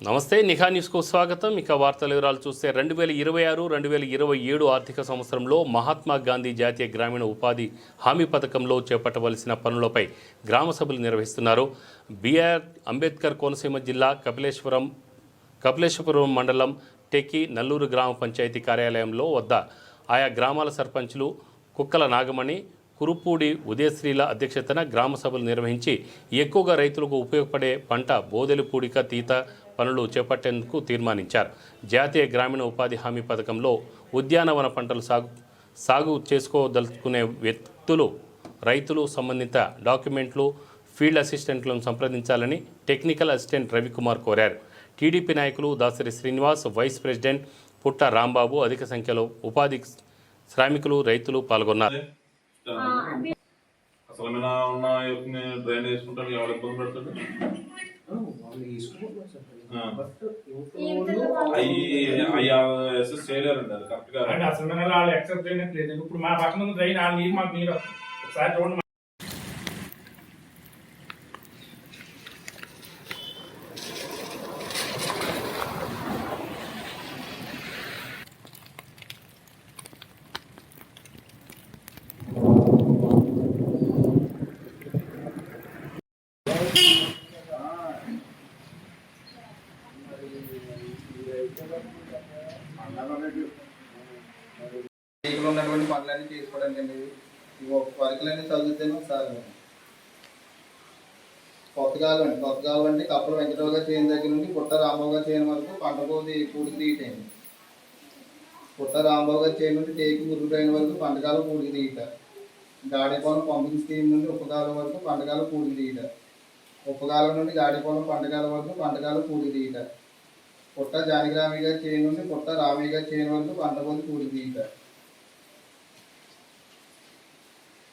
నమస్తే నిఖా న్యూస్కు స్వాగతం. ఇక వార్తల వివరాలు చూస్తే రెండు వేల ఇరవై ఆరు రెండు వేల ఇరవై ఏడు ఆర్థిక సంవత్సరంలో మహాత్మా గాంధీ జాతీయ గ్రామీణ ఉపాధి హామీ పథకంలో చేపట్టవలసిన పనులపై గ్రామ సభలు నిర్వహిస్తున్నారు. బీఆర్ అంబేద్కర్ కోనసీమ జిల్లా కపిలేశ్వరం కపిలేశ్వరం మండలం టెకి నల్లూరు గ్రామ పంచాయతీ కార్యాలయంలో వద్ద ఆయా గ్రామాల సర్పంచులు కుక్కల నాగమణి కురుపూడి ఉదయశ్రీల అధ్యక్షతన గ్రామ సభలు నిర్వహించి ఎక్కువగా రైతులకు ఉపయోగపడే పంట బోదెలు పూడిక తీత పనులు చేపట్టేందుకు తీర్మానించారు. జాతీయ గ్రామీణ ఉపాధి హామీ పథకంలో ఉద్యానవన పంటలు సాగు సాగు చేసుకోదలుచుకునే వ్యక్తులు రైతులు సంబంధిత డాక్యుమెంట్లు ఫీల్డ్ అసిస్టెంట్లను సంప్రదించాలని టెక్నికల్ అసిస్టెంట్ రవికుమార్ కోరారు. టీడీపీ నాయకులు దాసరి శ్రీనివాస్ వైస్ ప్రెసిడెంట్ పుట్ట రాంబాబు అధిక సంఖ్యలో ఉపాధి శ్రామికులు రైతులు పాల్గొన్నారు. అసలు మీద ఉన్న డ్రైన్ వేసుకుంటాను ఎవరు ఇబ్బంది పెడుతుంది అసలు వాళ్ళు యాక్సెప్ట్ చేయడానికి లేదు. ఇప్పుడు మా పక్కన ఉంది ట్రైన్ ఆ నీరు మాకు నీరు ఒకసారి చూడండి ఇక్కడ ఉన్నటువంటి పనులన్నీ చేసుకోవడానికి అండి. వర్కులన్నీ చదువుతాను సార్ కొత్త కాలం అండి. కొత్త కాలం అంటే కప్పల వెంకటరావు గారు చేయని దగ్గర నుండి పుట్ట రాంబాబు గారు చేయని వరకు పంట పోది పూడికి తీయటండి పుట్ట రాంబాబు గారు చేయని నుండి టేకి మురుగుటైన వరకు పంటకాలం పూడికి తీయట. గాడిపోలం పంపింగ్ స్కీమ్ నుండి ఉపకాలం వరకు పంటకాలం పూడికి తీయట. ఉపకాలం నుండి గాడిపోలం పంటకాలం వరకు పంటకాలం పూడికి తీయట. పుట్ట జానకిరామి చేయనుండి నుండి పుట్ట రామయ్య చేయని వరకు పంట పోది కూడి తీయట.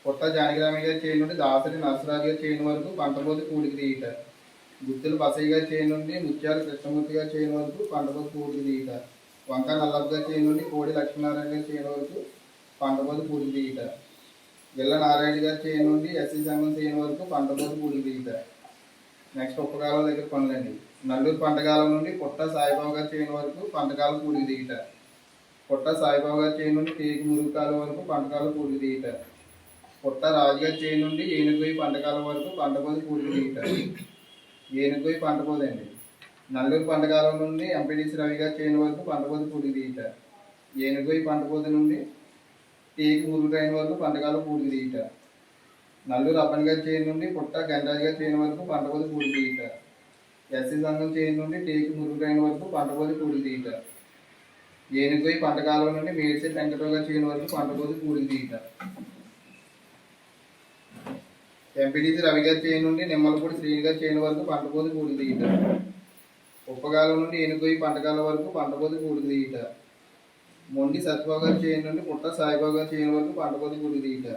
పుట్ట జానకిరామి గారి నుండి దాసరి నరసరాజు చేయని వరకు పంటపోతి కూడికి తీయట. గుత్తులు బసయ్య చేయనుండి ముత్యాలు నుండి చేయని వరకు పంటపోతి కూడికి తీయట. వంక నల్లబ్గా గారి నుండి కోడి లక్ష్మీనారాయణగా చేయని వరకు పంటపోతి కూడికి తీయట. గిల్ల నారాయణ గారి చేయి నుండి ఎస్సీ సంఘం చేయని వరకు పంటపోతి కూడికి తీయట. నెక్స్ట్ ఉపకారాల దగ్గర పనులండి నల్లూరు పంటకాలం నుండి పుట్ట సాయిబాబు గారి చేయని వరకు పంటకాలం కూడికి తీయట పుట్ట సాయిబాబు గారి చేయి నుండి టేకి మురుగుకాలం వరకు పంటకాలం కూడికి తీయట పుట్ట రాజుగారి చేయి నుండి ఏనుగుయి పంటకాలం వరకు పంటపోది కూడికి తీయట ఏనుగుయి పంట అండి నల్లూరు పంటకాలం నుండి ఎంపీడీసీ రవి గారి చేయని వరకు పంటపోది కూడికి తీయట ఏనుగుయి పంటపోది నుండి టీకి మురుగుటైన వరకు పంటకాలం కూడికి తీయట నల్లూరు అప్పని గారి చేయి నుండి పుట్ట గంటరాజు గారి చేయని వరకు పంటపోది కూడికి తీయట ఎస్సీ సంఘం చేయి నుండి టేకి మురుగుటైన వరకు పంటపోది కూడికి తీయట. ఏనుగుయి పంటకాలం నుండి మేడిసే వెంకటరావు చేయని చేయి వరకు పంటపోది కూడికి తీయట. ఎంపీటీసీ రవి గారి చేయని నుండి నిమ్మలపూడి శ్రీనిగారు చేయని వరకు పంటపోతి కూడి తీయట. ఉప్పకాలం నుండి ఏనుగొయ్యి పంటకాలం వరకు పంటపోతి కూడి తీయట. మొండి సత్యబాబు గారు చేయని నుండి పుట్ట సాయిబాబు గారు చేయని వరకు పంటపోతి కూడి తీయట.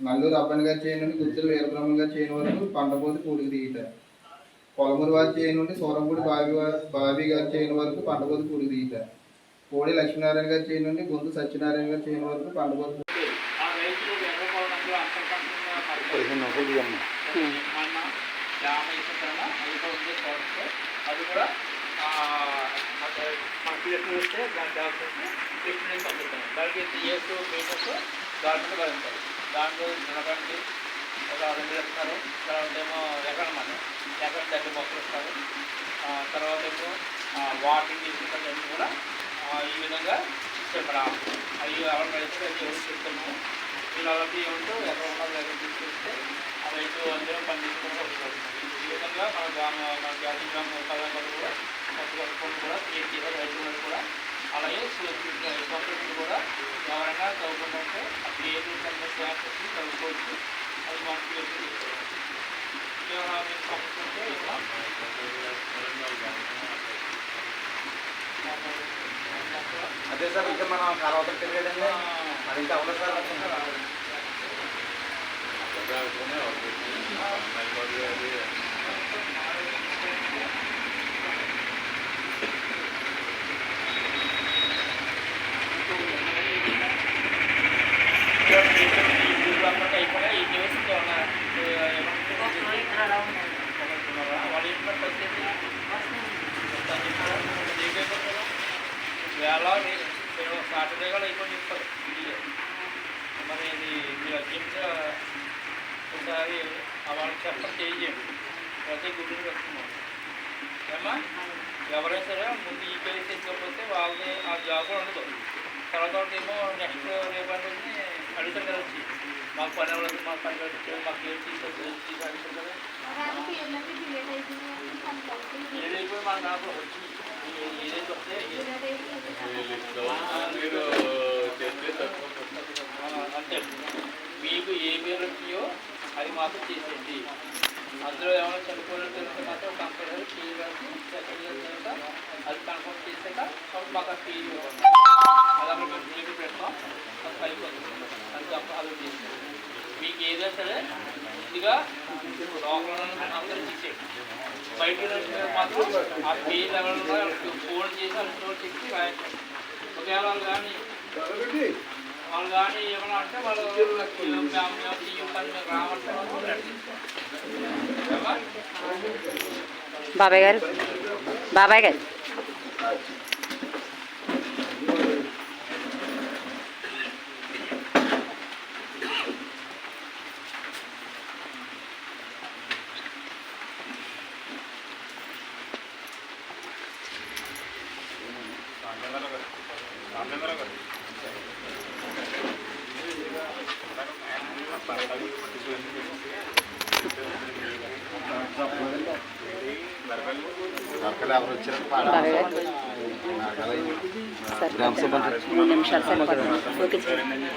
నల్లూరు అబ్బాయి గారు చేయని నుండి గుత్తులు వీరబ్రహ్మ గారు చేయని వరకు పంటపోతి కూడి తీయట. పొలమూరు వారి చేయని నుండి సూరంపూడి బావి బావి గారి చేయని వరకు పంటపోతి పూడి తీత కోడి లక్ష్మీనారాయణ గారి చేయని నుండి గొంతు సత్యనారాయణ గారి చేయని వరకు పంటపోతి ఆ అది కూడా మనకి వస్తే దాని డాక్టర్స్ ట్రీట్మెంట్ పంపిస్తాం దానికి ఏసు పేషెంట్స్ గవర్నమెంట్ భరించాలి దాంట్లో తినడానికి ఒక రెండు వేలు ఇస్తారు తర్వాత ఏమో ఎకరం మన ఎకరం దగ్గర మొక్కలు ఇస్తారు. తర్వాత ఏమో వాటింగ్ తీసుకుంటారు కూడా ఈ విధంగా ఇస్తాం అవి ఎవరు రైతులు అది ఎవరు చెప్తున్నాము వీళ్ళు అలాంటి ఏమంటూ ఎక్కడ ఉన్న దగ్గర తీసుకొస్తే ఆ రైతు అందరూ పండించుకుంటూ వస్తారు. ఈ విధంగా మన గ్రామ మన జాతీయ గ్రామ ఉపాధి కూడా కొత్త కూడా క్రియేట్ చేశారు రైతులను కూడా అలాగే సొసైటీ కూడా ఎవరైనా చదువుకుంటే అప్పుడు ఏ క్లాస్ వచ్చి చదువుకోవచ్చు అది మనకి వచ్చి ఏమైనా మీకు సమస్య ఉంటే ఏమైనా అదే సార్ ఇంకా మనం కలవతం తెలియదండి మరి ఇంకా అవ్వదు సార్? అయిపోయి ఒకసారి వాళ్ళకి చెప్పడం చేయండి. ప్రతి గుడిని వస్తున్నాం ఏమా ఎవరైనా సరే ముందు ఈ పేరు తెచ్చుకోకపోతే వాళ్ళని ఆ జాబ్ ఉండదు. తర్వాత ఏమో నెక్స్ట్ రేపు అనేది అడుగుతారు కదా వచ్చి. మాకు పని అవ్వలేదు మాకు పని పెట్టచ్చు మాకు ఏం తీసుకొచ్చి తీసి అడుగుతారు కదా ఏదైపోయి మన దాంట్లో వచ్చి ఏదైతే వస్తే ఆ, అంతే మీకు ఏ పేరు వచ్చియో మాకు చేసేది అందులో ఏమైనా చనిపోయిన తెలిస్తే మాత్రం కంపల్సరీ ఫీజు రాసి సెకండ్ ఇయర్ తర్వాత అది కన్ఫర్మ్ చేసాక అప్పుడు మాకు ఆ ఫీజు ఇవ్వండి. అది అక్కడ మేము ఫీజు పెడతాం. అది అయిపోతుంది అది తప్ప అది చేస్తాం మీకు ఏదైనా సరే ముందుగా లోపల అందరూ తీసేయండి. బయట మాత్రం ఆ ఫీజు ఎవరైనా ఫోన్ చేసి వాళ్ళు చెప్పి రాయండి. ఒకవేళ వాళ్ళు కానీ వాళ్ళు కానీ ఏమైనా అంటే వాళ్ళు బాబాయ్ గారు. బాబాయ్ గారు. మూడు నిమిషాలు సరిపోతుంది. ఓకే